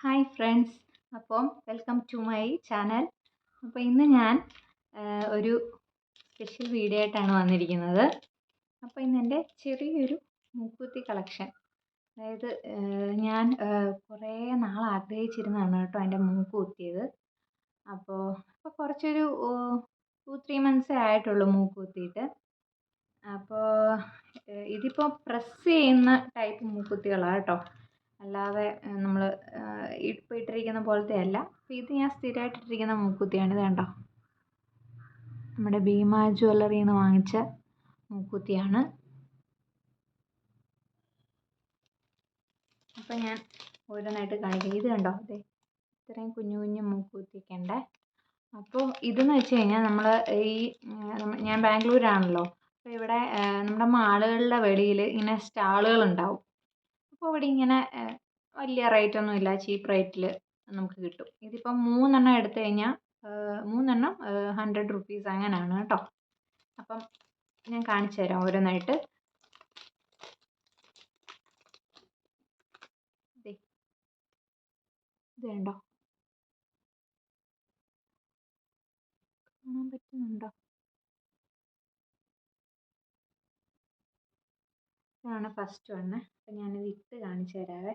Hi friends അപ്പം welcome to my channel അപ്പോൾ ഇന്ന് ഞാൻ ഒരു സ്പെഷ്യൽ വീഡിയോ ആയിട്ടാണ് വന്നിരിക്കുന്നത്. അപ്പോൾ ഇന്ന് എന്റെ ചെറിയൊരു മൂക്കുത്തി കളക്ഷൻ അതായത് ഞാൻ കുറേ നാൾ ആഗ്രഹിച്ചിരുന്നതാണ് കേട്ടോ എന്റെ മൂക്ക് കുത്തിയത്. അപ്പോൾ ഇപ്പോൾ കുറച്ചൊരു ടു ത്രീ മന്ത്സേ ആയിട്ടുള്ളൂ മൂക്കുത്തിയിട്ട് അപ്പോൾ ഇതിപ്പോൾ പ്രസ് ചെയ്യുന്ന ടൈപ്പ് മൂക്കുത്തികളാണ് കേട്ടോ. അല്ലാതെ നമ്മൾ ഇപ്പോൾ ഇട്ടിരിക്കുന്ന പോലത്തെ അല്ല. അപ്പോൾ ഇത് ഞാൻ സ്ഥിരമായിട്ട് ഇട്ടിരിക്കുന്ന മൂക്കുത്തിയാണ്. ഇത് കണ്ടോ? നമ്മുടെ ഭീമ ജ്വല്ലറിയിൽ നിന്ന് വാങ്ങിച്ച മൂക്കുത്തിയാണ്. അപ്പോൾ ഞാൻ ഓരോന്നായിട്ട് കാണിക്കാം. ഇത് കണ്ടോ? അതെ ഇത്രയും കുഞ്ഞു കുഞ്ഞു മൂക്കുത്തിയൊക്കെ ഉണ്ട് അപ്പോൾ ഇതെന്ന് വെച്ച് കഴിഞ്ഞാൽ നമ്മൾ ഈ ഞാൻ ബാംഗ്ലൂരാണല്ലോ. അപ്പോൾ ഇവിടെ നമ്മുടെ മാളുകളുടെ വെളിയിൽ ഇങ്ങനെ സ്റ്റാളുകൾ ഉണ്ടാവും അപ്പോൾ ഇവിടെ ഇങ്ങനെ വലിയ റേറ്റ് ഒന്നും ഇല്ല. ചീപ്പ് റേറ്റിൽ നമുക്ക് കിട്ടും. ഇതിപ്പം മൂന്നെണ്ണം എടുത്തു കഴിഞ്ഞാൽ മൂന്നെണ്ണം ഹൺഡ്രഡ് റുപ്പീസ് അങ്ങനെയാണ് കേട്ടോ. അപ്പം ഞാൻ കാണിച്ചു തരാം ഓരോന്നായിട്ട്. ഇത് കണ്ടോ? കാണാൻ പറ്റുന്നുണ്ടോ? ഇതാണ് ഫസ്റ്റ് വണ്ണ് അപ്പം ഞാനിത് ഇട്ട് കാണിച്ചു തരാവേ.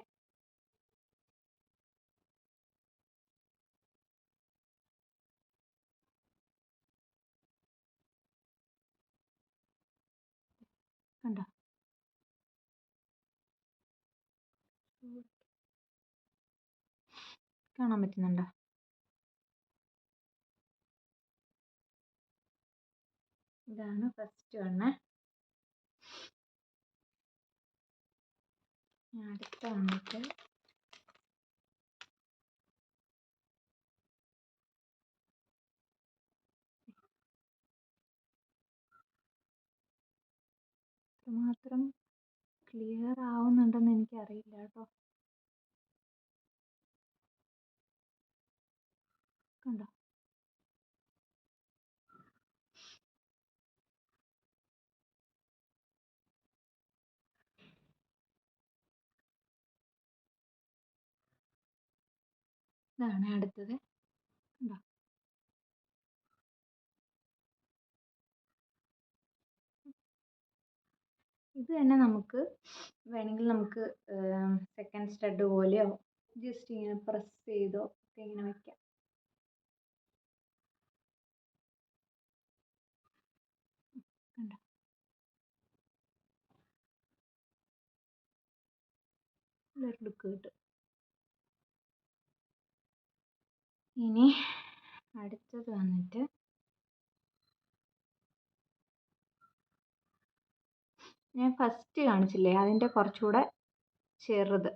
കണ്ടോ? കാണാൻ പറ്റുന്നുണ്ടോ? ഇതാണ് ഫസ്റ്റ് വണ്ണ് അടുത്ത വന്നിട്ട് എത്രമാത്രം ക്ലിയർ ആവുന്നുണ്ടെന്ന് എനിക്കറിയില്ല കേട്ടോ. കണ്ടോ? ഇതാണ് അടുത്തത്. കണ്ടോ? ഇത് തന്നെ നമുക്ക് വേണമെങ്കിൽ നമുക്ക് സെക്കൻഡ് സ്റ്റഡ് പോലെയോ ജസ്റ്റ് ഇങ്ങനെ പ്രസ് ചെയ്തോ ഒക്കെ ഇങ്ങനെ വെക്കാം. കണ്ടോ? നല്ലൊരു ലുക്ക് കിട്ടും. ഇനി അടുത്തത് വന്നിട്ട് ഞാൻ ഫസ്റ്റ് കാണിച്ചില്ലേ? അതിന്റെ കുറച്ചുകൂടെ ചെറുത്.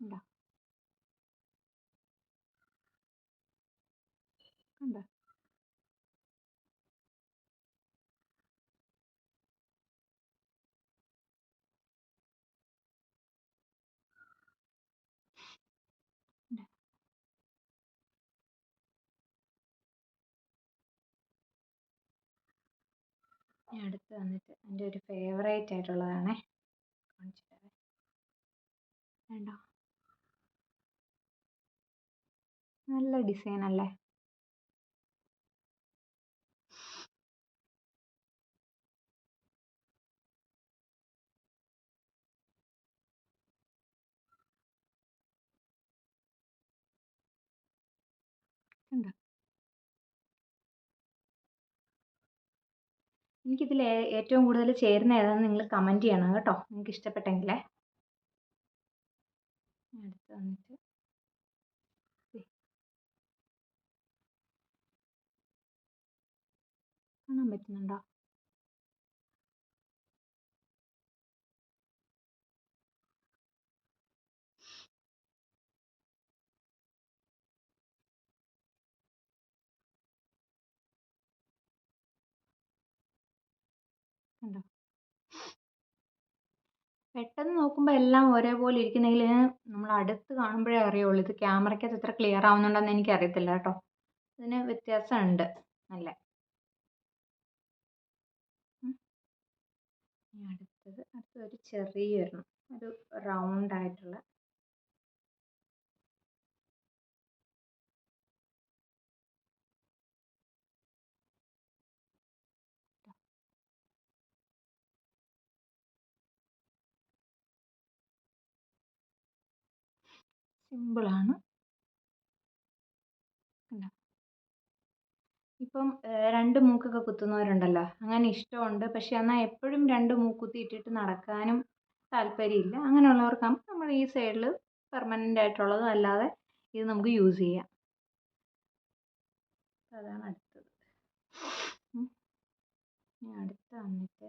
കണ്ടോ കണ്ടോ ഇനി അടുത്ത് വന്നിട്ട് എന്റെ ഒരു ഫേവറേറ്റ് ആയിട്ടുള്ളതാണ്. കണ്ടോ? നല്ല ഡിസൈൻ അല്ലേ? കണ്ടോ? എനിക്കിതിൽ ഏറ്റവും കൂടുതൽ ചേരുന്ന ഏതാണെന്ന് നിങ്ങൾ കമന്റ് ചെയ്യണം കേട്ടോ. നിങ്ങൾക്ക് ഇഷ്ടപ്പെട്ടെങ്കിൽ വന്നിട്ട്. കാണാൻ പറ്റുന്നുണ്ടോ? കണ്ടോ? പെട്ടെന്ന് നോക്കുമ്പോൾ എല്ലാം ഒരേപോലെ ഇരിക്കുന്നെങ്കിൽ നമ്മൾ അടുത്ത് കാണുമ്പോഴേ അറിയുള്ളൂ ഇത് ക്യാമറയ്ക്കകത്ത് എത്ര ക്ലിയർ ആവുന്നുണ്ടെന്ന് എനിക്ക് അറിയത്തില്ല കേട്ടോ. ഇതിന് വ്യത്യാസമുണ്ട് ഇനി അടുത്തത് ഒരു ചെറിയൊരെണ്ണം. ഒരു റൗണ്ട് സിമ്പിളാണ്. കണ്ടോ ഇപ്പം രണ്ട് മൂക്കൊക്കെ കുത്തുന്നവരുണ്ടല്ലോ. അങ്ങനെ ഇഷ്ടമുണ്ട്. പക്ഷെ എന്നാൽ എപ്പോഴും രണ്ട് മൂക്കുത്തി ഇട്ടിട്ട് നടക്കാനും താല്പര്യമില്ല. അങ്ങനെയുള്ളവർക്കാകുമ്പോൾ നമ്മൾ ഈ സൈഡിൽ പെർമനന്റ് ആയിട്ടുള്ളത് അല്ലാതെ ഇത് നമുക്ക് യൂസ് ചെയ്യാം. അതാണ് അടുത്തത്. ഇനി അടുത്ത വന്നിട്ട്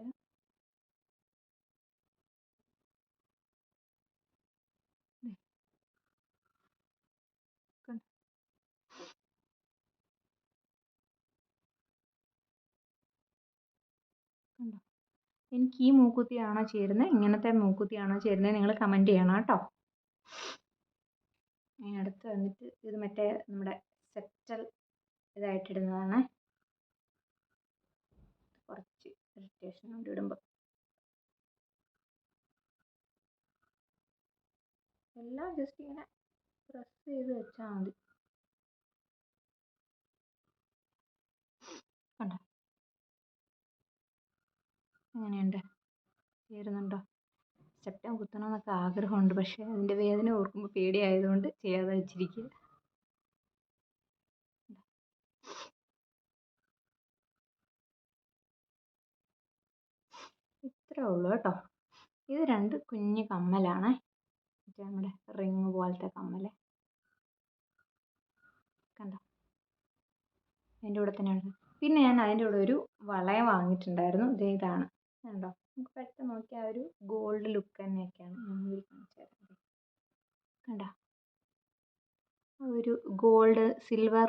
കണ്ടോ എനിക്ക് ഈ മൂക്കുത്തിയാണോ ചേരുന്നത്? ഇങ്ങനത്തെ മൂക്കുത്തിയാണോ ചേരുന്നത്? നിങ്ങൾ കമന്റ് ചെയ്യണം കേട്ടോ. ഇനി അടുത്ത് വന്നിട്ട് ഇത് മറ്റേ നമ്മുടെ സെറ്റൽ ഇതായിട്ടിടുന്നതാണ് കുറച്ച് ഇറിറ്റേഷൻ കൊണ്ട് ഇടുമ്പോൾ എല്ലാം ജസ്റ്റ് ഇങ്ങനെ പ്രസ് ചെയ്ത് വെച്ചാൽ മതി. കണ്ടോ? എങ്ങനെയുണ്ട് ചേരുന്നുണ്ടോ? സെപ്റ്റം കുത്തണമെന്നൊക്കെ ആഗ്രഹമുണ്ട്. പക്ഷേ അതിന്റെ വേദന ഓർക്കുമ്പോൾ പേടിയായതുകൊണ്ട് ചെയ്യാതെ വെച്ചിരിക്കുക. ഇത്രേ ഉള്ളൂ കേട്ടോ. ഇത് രണ്ട് കുഞ്ഞ് കമ്മലാണ്. നമ്മുടെ റിങ് പോലത്തെ കമ്മൽ കണ്ടോ? അതിന്റെ കൂടെ തന്നെയാണ് പിന്നെ ഞാൻ അതിന്റെ കൂടെ ഒരു വളയം വാങ്ങിയിട്ടുണ്ടായിരുന്നു. ഇത് ഇതാണ്. കണ്ടോ നമുക്ക് പെട്ടെന്ന് നോക്കിയാൽ ഒരു ഗോൾഡ് ലുക്ക് തന്നെയൊക്കെയാണ് ഞാൻ കാണിച്ചു കണ്ടോ? ഒരു ഗോൾഡ് സിൽവർ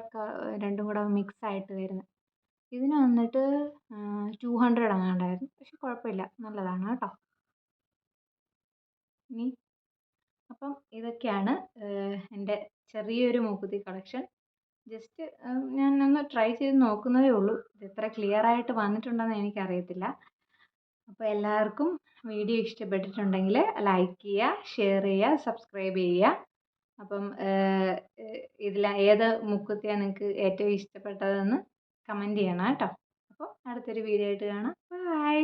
രണ്ടും കൂടെ മിക്സ് ആയിട്ട് വരുന്നത് ഇതിന് വന്നിട്ട് ടു ഹൺഡ്രഡ് ഉണ്ടായിരുന്നു പക്ഷെ കുഴപ്പമില്ല. നല്ലതാണ് കേട്ടോ. ഇനി അപ്പം ഇതൊക്കെയാണ് എന്റെ ചെറിയൊരു മൂക്കുത്തി കളക്ഷൻ. ജസ്റ്റ് ഞാൻ ഒന്ന് ട്രൈ ചെയ്ത് നോക്കുന്നതേ ഉള്ളൂ. ഇത് എത്ര ക്ലിയർ ആയിട്ട് വന്നിട്ടുണ്ടെന്ന് എനിക്കറിയത്തില്ല. അപ്പോൾ എല്ലാവർക്കും വീഡിയോ ഇഷ്ടപ്പെട്ടിട്ടുണ്ടെങ്കിൽ ലൈക്ക് ചെയ്യുക ഷെയർ ചെയ്യുക സബ്സ്ക്രൈബ് ചെയ്യുക. അപ്പം ഇതിൽ ഏത് മുക്കുത്തിയാണ് നിങ്ങൾക്ക് ഏറ്റവും ഇഷ്ടപ്പെട്ടതെന്ന് കമന്റ് ചെയ്യണം കേട്ടോ. അപ്പോൾ അടുത്തൊരു വീഡിയോ ആയിട്ട് കാണാം. ബൈ